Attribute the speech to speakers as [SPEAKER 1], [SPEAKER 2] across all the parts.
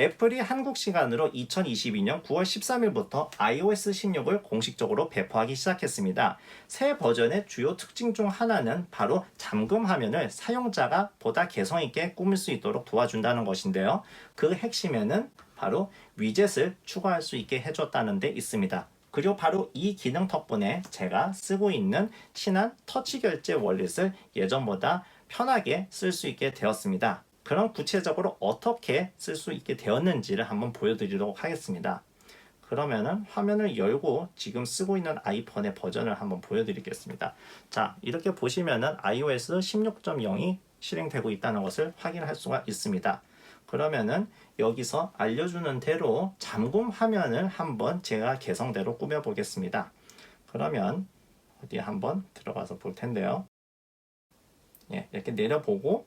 [SPEAKER 1] 애플이 한국 시간으로 2022년 9월 13일부터 iOS 16을 공식적으로 배포하기 시작했습니다. 새 버전의 주요 특징 중 하나는 바로 잠금 화면을 사용자가 보다 개성 있게 꾸밀 수 있도록 도와준다는 것인데요. 그 핵심에는 바로 위젯을 추가할 수 있게 해줬다는 데 있습니다. 그리고 바로 이 기능 덕분에 제가 쓰고 있는 친한 터치 결제 월렛을 예전보다 편하게 쓸 수 있게 되었습니다. 그럼 구체적으로 어떻게 쓸 수 있게 되었는지를 한번 보여드리도록 하겠습니다. 그러면은 화면을 열고 지금 쓰고 있는 아이폰의 버전을 한번 보여드리겠습니다. 자, 이렇게 보시면은 iOS 16.0이 실행되고 있다는 것을 확인할 수가 있습니다. 그러면은 여기서 알려주는 대로 잠금 화면을 한번 제가 개성대로 꾸며 보겠습니다. 그러면 어디 한번 들어가서 볼 텐데요. 예, 이렇게 내려보고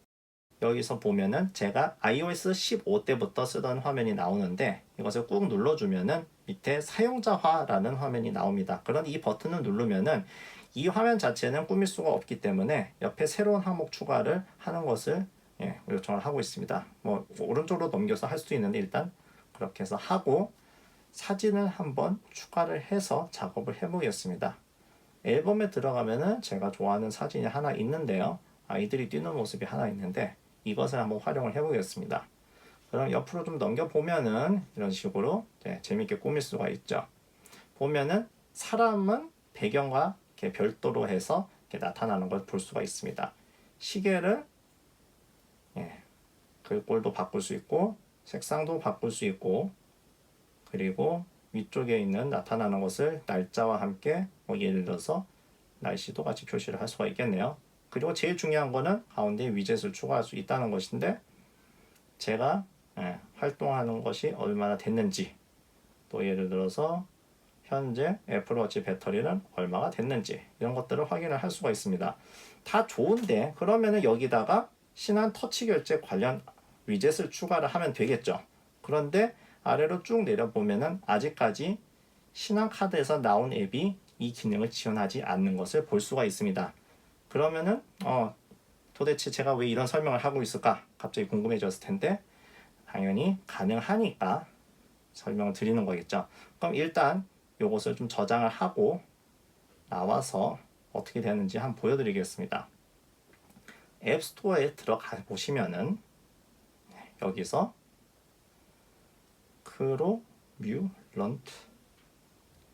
[SPEAKER 1] 여기서 보면은 제가 iOS 15 때부터 쓰던 화면이 나오는데 이것을 꾹 눌러주면은 밑에 사용자화라는 화면이 나옵니다. 그런 이 버튼을 누르면은 이 화면 자체는 꾸밀 수가 없기 때문에 옆에 새로운 항목 추가를 하는 것을 예, 요청을 하고 있습니다. 뭐 오른쪽으로 넘겨서 할 수도 있는데 일단 그렇게 해서 하고 사진을 한번 추가를 해서 작업을 해보겠습니다. 앨범에 들어가면은 제가 좋아하는 사진이 하나 있는데요. 아이들이 뛰는 모습이 하나 있는데 이것을 한번 활용을 해보겠습니다. 그럼 옆으로 좀 넘겨보면은 이런 식으로 네, 재밌게 꾸밀 수가 있죠. 보면은 사람은 배경과 이렇게 별도로 해서 이렇게 나타나는 걸 볼 수가 있습니다. 시계를 예, 그 꼴도 바꿀 수 있고 색상도 바꿀 수 있고 그리고 위쪽에 있는 나타나는 것을 날짜와 함께 뭐 예를 들어서 날씨도 같이 표시를 할 수가 있겠네요. 그리고 제일 중요한 거는 가운데 위젯을 추가할 수 있다는 것인데 제가 예, 활동하는 것이 얼마나 됐는지 또 예를 들어서 현재 애플워치 배터리는 얼마가 됐는지 이런 것들을 확인을 할 수가 있습니다. 다 좋은데 그러면은 여기다가 신한 터치 결제 관련 위젯을 추가를 하면 되겠죠. 그런데 아래로 쭉 내려보면은 아직까지 신한 카드에서 나온 앱이 이 기능을 지원하지 않는 것을 볼 수가 있습니다. 그러면은 어 도대체 제가 왜 이런 설명을 하고 있을까 갑자기 궁금해졌을 텐데 당연히 가능하니까 설명을 드리는 거겠죠. 그럼 일단 요것을 좀 저장을 하고 나와서 어떻게 되는지 한번 보여드리겠습니다. 앱스토어에 들어가 보시면은 여기서 크로뮤런트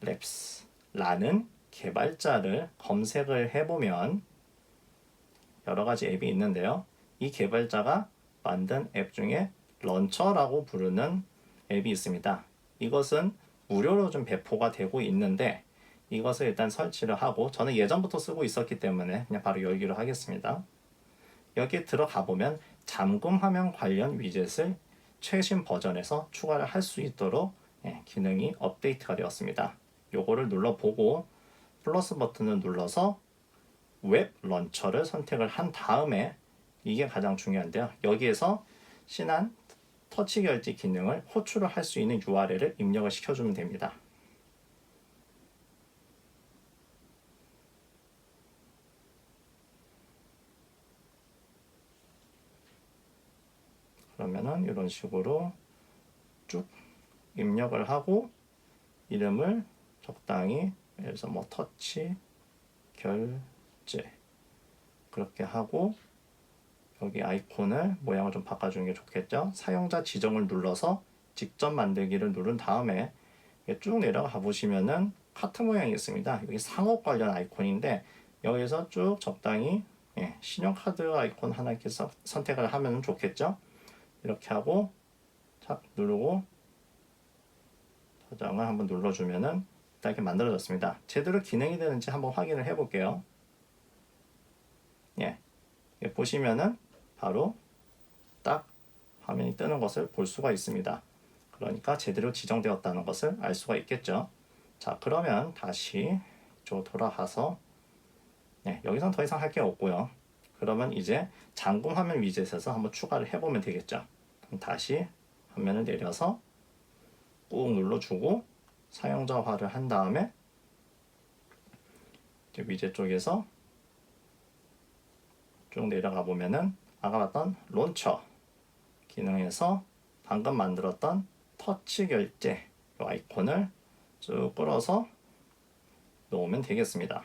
[SPEAKER 1] 랩스라는 개발자를 검색을 해보면 여러 가지 앱이 있는데요. 이 개발자가 만든 앱 중에 런처라고 부르는 앱이 있습니다. 이것은 무료로 좀 배포가 되고 있는데 이것을 일단 설치를 하고 저는 예전부터 쓰고 있었기 때문에 그냥 바로 열기로 하겠습니다. 여기에 들어가 보면 잠금 화면 관련 위젯을 최신 버전에서 추가를 할 수 있도록 예, 기능이 업데이트가 되었습니다. 요거를 눌러보고 플러스 버튼을 눌러서 웹 런처를 선택을 한 다음에 이게 가장 중요한데요. 여기에서 신한 터치 결제 기능을 호출을 할 수 있는 URL을 입력을 시켜주면 됩니다. 그러면은 이런 식으로 쭉 입력을 하고 이름을 적당히 예를 들어서 뭐 터치 결 제 그렇게 하고 여기 아이콘을 모양을 좀 바꿔주는 게 좋겠죠. 사용자 지정을 눌러서 직접 만들기를 누른 다음에 쭉 내려가 보시면은 카트 모양이 있습니다. 여기 상업 관련 아이콘인데 여기서 쭉 적당히 예, 신용카드 아이콘 하나 이렇게 서- 선택을 하면 좋겠죠. 이렇게 하고 착 누르고 저장을 한번 눌러주면은 이렇게 만들어졌습니다. 제대로 기능이 되는지 한번 확인을 해 볼게요. 예, 예, 보시면은 바로 딱 화면이 뜨는 것을 볼 수가 있습니다. 그러니까 제대로 지정되었다는 것을 알 수가 있겠죠. 자, 그러면 다시 이쪽 돌아가서 네, 여기선 더 이상 할 게 없고요. 그러면 이제 잠금 화면 위젯에서 한번 추가를 해보면 되겠죠. 다시 화면을 내려서 꾹 눌러주고 사용자화를 한 다음에 위젯 쪽에서 쭉 내려가 보면은 아까 봤던 론처 기능에서 방금 만들었던 터치 결제 이 아이콘을 쭉 끌어서 놓으면 되겠습니다.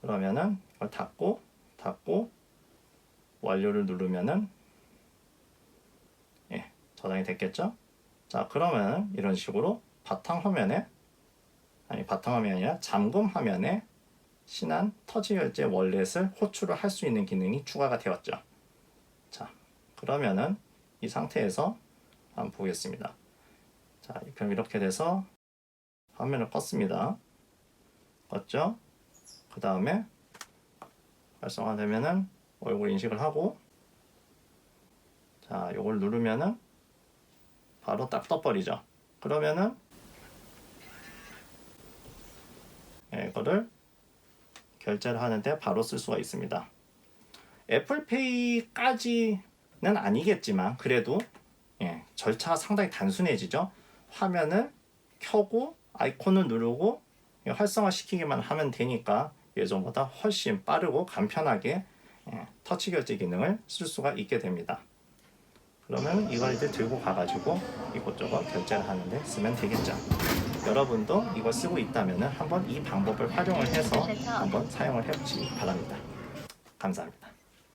[SPEAKER 1] 그러면은 이걸 닫고 닫고 완료를 누르면은 예, 저장이 됐겠죠? 자, 그러면 이런 식으로 바탕 화면에 아니 바탕 화면이 아니라 잠금 화면에 신한 터치 결제 월렛을 호출을 할 수 있는 기능이 추가가 되었죠. 자, 그러면은 이 상태에서 한번 보겠습니다. 자, 그럼 이렇게 돼서 화면을 껐습니다. 껐죠? 그 다음에 활성화되면은 얼굴 인식을 하고 자, 요걸 누르면은 바로 딱 떠버리죠. 그러면은 예, 이거를 결제를 하는데 바로 쓸 수가 있습니다. 애플페이까지는 아니겠지만 그래도 예, 절차가 상당히 단순해지죠. 화면을 켜고 아이콘을 누르고 예, 활성화시키기만 하면 되니까 예전보다 훨씬 빠르고 간편하게 예, 터치 결제 기능을 쓸 수가 있게 됩니다. 그러면 이걸 이제 들고 가가지고 이곳저곳 결제를 하는데 쓰면 되겠죠. 여러분도 이걸 쓰고 있다면 한번 이 방법을 활용을 해서 한번 사용을 해보시기 바랍니다. 감사합니다.